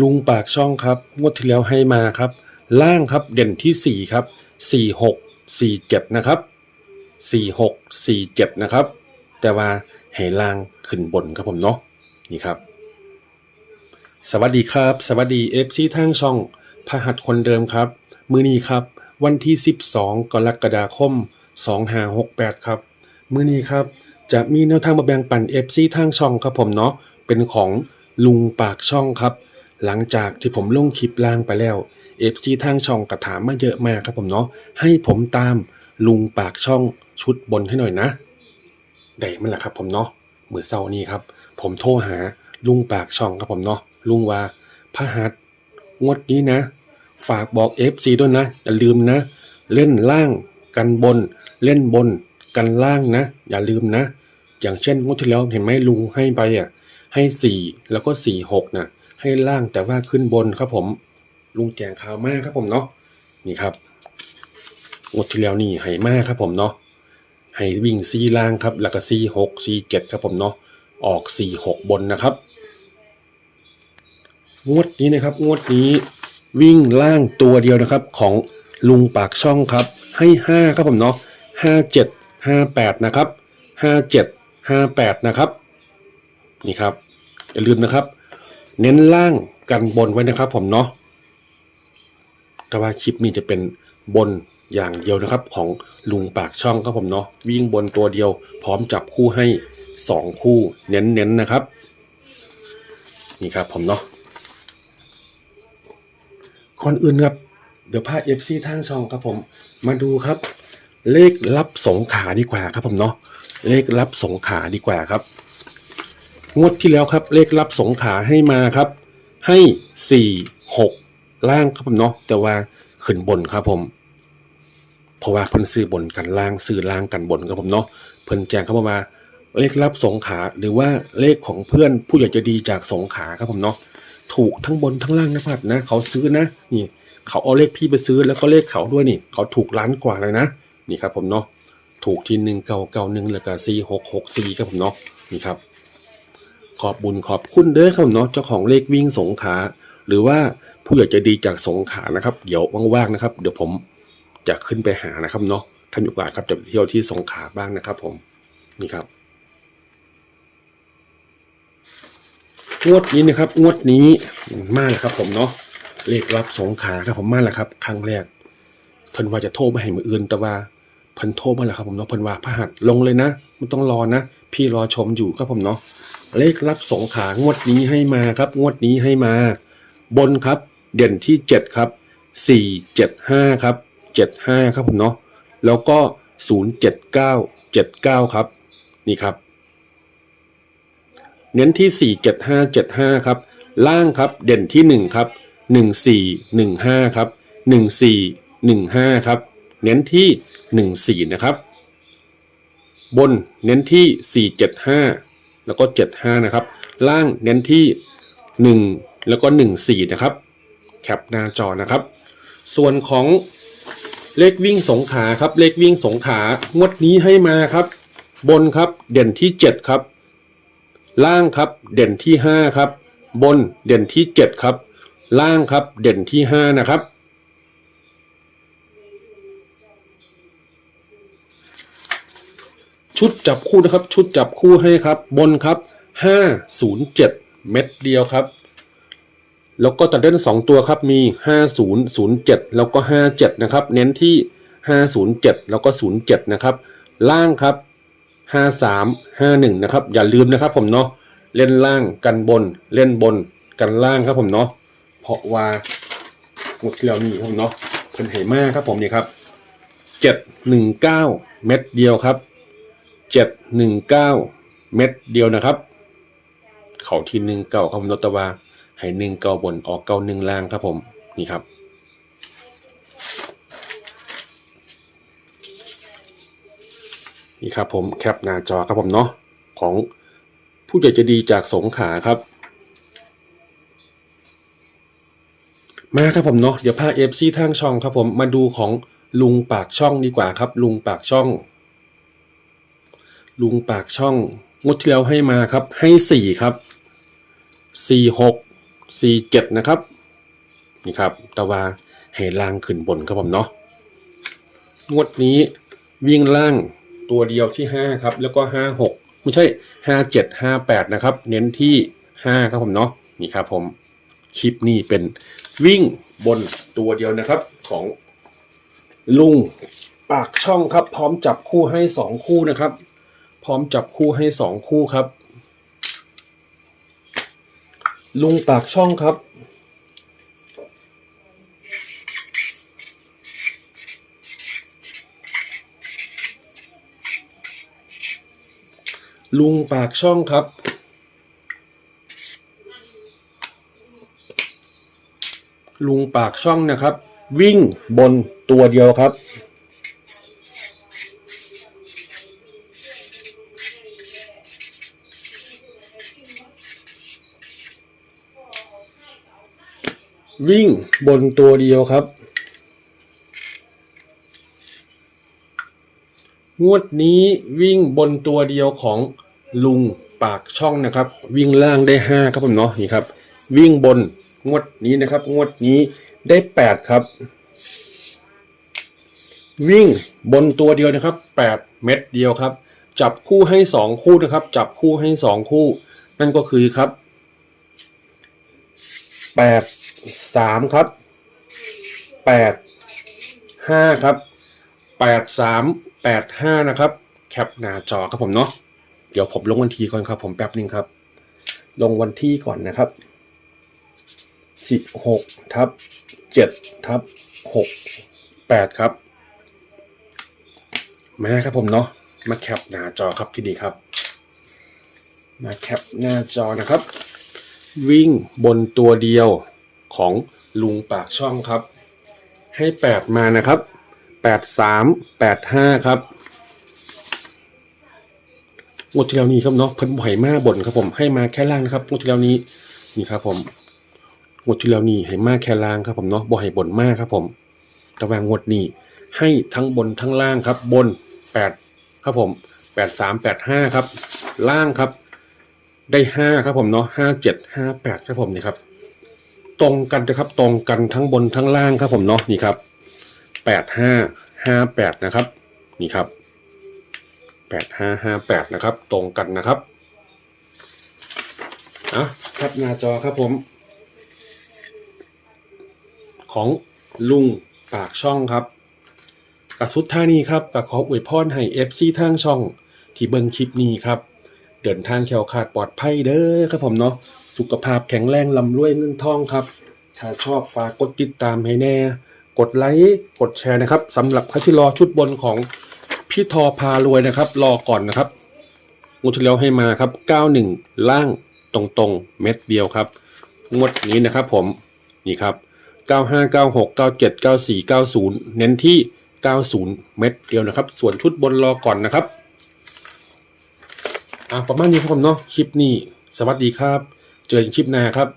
ลุงปากช่องครับงวดที่แล้วให้มาครับ ล่างครับเด่นที่สี่ครับสี่หกสี่เจ็ดนะครับสี่หกสี่เจ็ดนะครับ แต่ว่าให้ล่างขึ้นบนครับผมเนาะนี่ครับ สวัสดีครับ สวัสดีเอฟซีทางช่องพหัสคนเดิมครับ มือนี้ครับ วันที่ 12 กรกฎาคม 2568 ครับ มือนี้ครับ จะมีแนวทางมาแบ่งปันเอฟซีทางช่องครับผมเนาะเป็นของลุงปากช่องครับ หลังจากที่ผมลงคลิปล่างไปแล้วเอฟซีทางช่องกระถามมาเยอะมากครับผมเนาะให้ผมตามลุงปากช่องชุดบนให้หน่อยนะได้มันแหละครับผมเนาะเมื่อเช้านี้ครับ ผมโทรหาลุงปากช่องครับผมเนาะลุงว่าพระหัสงวดนี้นะ ฝากบอก FC ด้วยนะ อย่าลืมนะ เล่นล่างกันบน เล่นบน กันล่างนะ อย่าลืมนะ อย่างเช่นงวดที่แล้วเห็นไหมลุงให้ไปอะให้สี่แล้วก็สี่หกนะ ให้ล่างแต่ว่าขึ้นบนครับผมลุงแจงขาวมากครับผมเนาะนี่ครับงวดที่แล้วนี่ให้มากครับผมเนาะให้วิ่งซีล่างครับแล้วก็ซีหกซีเจ็ดครับผมเนาะออกสี่หกบนนะครับ งวดนี้นะครับ งวดนี้วิ่งล่างตัวเดียวนะครับ ของลุงปากช่องครับ ให้ห้าครับผมเนาะห้าเจ็ดห้าแปดนะครับห้าเจ็ดห้าแปดนะครับ นี่ครับอย่าลืมนะครับ เน้นล่างกันบนไว้นะครับผมเนาะแต่ว่าคลิปนี้จะเป็นบนอย่างเดียวนะครับ ของลุงปากช่องครับผมเนาะวิ่งบนตัวเดียว พร้อมจับคู่ให้ 2 คู่เน้นๆนะครับ นี่ครับผมเนาะก่อนอื่นครับเดี๋ยวพาเอฟซีทางช่องครับผมมาดูครับ เลขรับสงขาดีกว่าครับผมเนาะเลขรับสงขาดีกว่าครับ งวดที่แล้วครับ เลขรับสงขาให้มาครับ ให้สี่หกล่างครับผมเนาะแต่ว่าขึ้นบนครับผม เพราะว่าเพิ่นซื้อบนกันล่างซื้อล่างกันบนครับผมเนาะเพิ่นแจ้งเข้ามาว่าเลขรับสงขาหรือว่าเลขของเพื่อนผู้ใหญ่ใจะดีจากสงขาครับผมเนาะถูกทั้งบนทั้งล่างนะพัดนะ เขาซื้อนะนี่ เขาเอาเลขพี่ไปซื้อแล้วก็เลขเขาด้วยนี่ เขาถูกล้านกว่าเลยนะนี่ครับผมเนาะถูกที่หนึ่งเก้าเก้าหนึ่งแล้วก็สี่หกหกสี่ครับผมเนาะนี่ครับ ขอบบุญขอบคุณเด้อครับเนาะเจ้าของเลขวิ่งสงขาหรือว่าผู้ใหญ่ใจะดีจากสงขานะครับ เดี๋ยวว่างๆนะครับ เดี๋ยวผมจะขึ้นไปหานะครับเนาะท่านมีโอกาครับจะไปเที่ยวที่สงขาบ้างนะครับ ผมนี่ครับงวดนี้นะครับงวดนี้มาแล้วครับ ผมเนาะเลขรับสงขาครับผมมาแล้วครับ ครั้งแรกเพิ่นว่าจะโทรมาให้มืออื่นแต่ว่า เพิ่นโทรมาแล้วครับผมเนาะเพิ่นว่าพระหัสลงเลยนะไม่ต้องรอนะ พี่รอชมอยู่ครับผมเนาะเลขรับสงขางวดนี้ให้มาครับ งวดนี้ให้มา บนครับ เด่นที่เจ็ดครับสี่เจ็ดห้าครับเจ็ดห้าครับผมเนาะแล้วก็ศูนย์เจ็ดเก้าเจ็ดเก้าครับ นี่ครับ เน้นที่สี่เจ็ดห้าเจ็ดห้าครับ ล่างครับเด่นที่หนึ่งครับหนึ่งสี่หนึ่งห้าครับหนึ่งสี่หนึ่งห้าครับ เน้นที่ หนึ่งสี่นะครับ บนเน้นที่สี่เจ็ดห้าแล้วก็เจ็ดห้านะครับ ล่างเน้นที่หนึ่งแล้วก็หนึ่งสี่นะครับ แคปหน้าจอนะครับ ส่วนของเลขวิ่งสงขาครับ เลขวิ่งสงขางวดนี้ให้มาครับ บนครับเด่นที่เจ็ดครับ ล่างครับเด่นที่ 5 ครับ บนเด่นที่ 7 ครับ ล่างครับเด่นที่ 5 นะครับ ชุดจับคู่นะครับ ชุดจับคู่ให้ครับ บนครับ 507 เม็ดเดียวครับ แล้วก็ตัดเล่น 2 ตัวครับมี 5007 แล้วก็ 57 นะครับ เน้นที่ 507 แล้วก็ 07 นะครับ ล่างครับห้าสามห้าหนึ่งนะครับ อย่าลืมนะครับผมเนาะเล่นล่างกันบนเล่นบนกันล่างครับผมเนาะเพราะว่าหมดที่เรามีครับผมเนาะเป็นเหมากครับผมนี่ครับเจ็ดหนึ่งเก้าเม็ดเดียวครับ เจ็ดหนึ่งเก้าเม็ดเดียวนะครับ เขาที่หนึ่งเก้าครับผมเนตวาให้หนึ่งเก้าบนออกเก้าหนึ่งล่างครับผมนี่ครับ นี่ครับผมแคปหน้าจอครับผมเนาะของผู้ใหญ่จะดีจากสงขาครับ มาครับผมเนาะเดี๋ยวพาเอฟซีทางช่องครับผมมาดูของลุงปากช่องดีกว่าครับ ลุงปากช่อง ลุงปากช่อง งดที่แล้วให้มาครับ ให้สี่ครับสี่หกสี่เจ็ดนะครับ นี่ครับต่ว่าให้ล่างขึ้นบนครับผมเนาะงวดนี้วิ่งล่างตัวเดียวที่ห้าครับ แล้วก็ห้าหกไม่ใช่ห้าเจ็ดห้าแปดนะครับ เน้นที่ห้าครับผมเนาะนี่ครับผมคลิปนี้เป็นวิ่งบนตัวเดียวนะครับของลุงปากช่องครับ พร้อมจับคู่ให้สองคู่นะครับ ร้อมจับคู่ให้สองคู่ครับ ลุงปากช่องครับ ลุงปากช่องครับลุงปากช่องนะครับ วิ่งบนตัวเดียวครับ วิ่งบนตัวเดียวครับ งวดนี้วิ่งบนตัวเดียวของลุงปากช่องนะครับ วิ่งล่างได้ห้าครับผมเนาะนี่ครับ วิ่งบนงวดนี้นะครับ งวดนี้ได้แปดครับ วิ่งบนตัวเดียวนะครับแปดเม็ดเดียวครับ จับคู่ให้สองคู่นะครับ จับคู่ให้สองคู่ นั่นก็คือครับ แปดสามครับแปดห้าครับแปดสามแปดห้านะครับ แคปหน้าจอครับผมเนาะเดี๋ยวผมลงวันที่ก่อนครับผมแป๊บนึงครับ ลงวันที่ก่อนนะครับสิบหกทับเจ็ดทับหกแปดครับมาครับผมเนาะมาแคปหน้าจอครับที่ดีครับ มาแคปหน้าจอนะครับ วิ่งบนตัวเดียวของลุงปากช่องครับ ให้แปดมานะครับแปดสามแปดห้าครับงวดที่แล้วนี้ครับเนาะเพิ่นบ่อยมากบนครับผมให้มาแค่ล่างนะครับงวดที่แล้วนี้นี่ครับผมงวดที่แล้วนี้ให้มาแค่ล่างครับผมเนาะบ่ให้บนมากครับผมแต่ว่างวดนี้ให้ทั้งบนทั้งล่างครับ บนแปดครับผมแปดสามแปดห้าครับ ล่างครับ ได้ห้าครับผมเนาะห้าเจ็ดห้าแปดครับผมนี่ครับ ตรงกันนะครับตรงกันทั้งบนทั้งล่างครับผมเนาะนี่ครับแปดห้าห้าแปดนะครับ นี่ครับแปดห้าห้าแปดนะครับ ตรงกันนะครับอะครับหน้าจอครับผม ของลุงปากช่องครับกระสุดท่านี้ครับกับขออวยพรให้เอฟซีทางช่องที่เบิ่งคลิปนี้ครับ เดินทางแคล้วคลาดปลอดภัยเด้อครับผมเนาะสุขภาพแข็งแรงลำรวยเงินทองครับ ถ้าชอบฝากกดติดตามให้แน่ กดไลค์กดแชร์นะครับสำหรับใครที่รอชุดบนของพี่ทอพารวยนะครับ รอก่อนนะครับงวดที่แล้วให้มาครับ 91 ล่างตรงๆ เม็ดเดียวครับ งวดนี้นะครับผมนี่ครับ 95 96 97 94 90 เน้นที่ 90 เม็ดเดียวนะครับ ส่วนชุดบนรอก่อนนะครับ อะประมาณนี้ครับผมเนาะคลิปนี้ สวัสดีครับ เจอกันคลิปหน้าครับ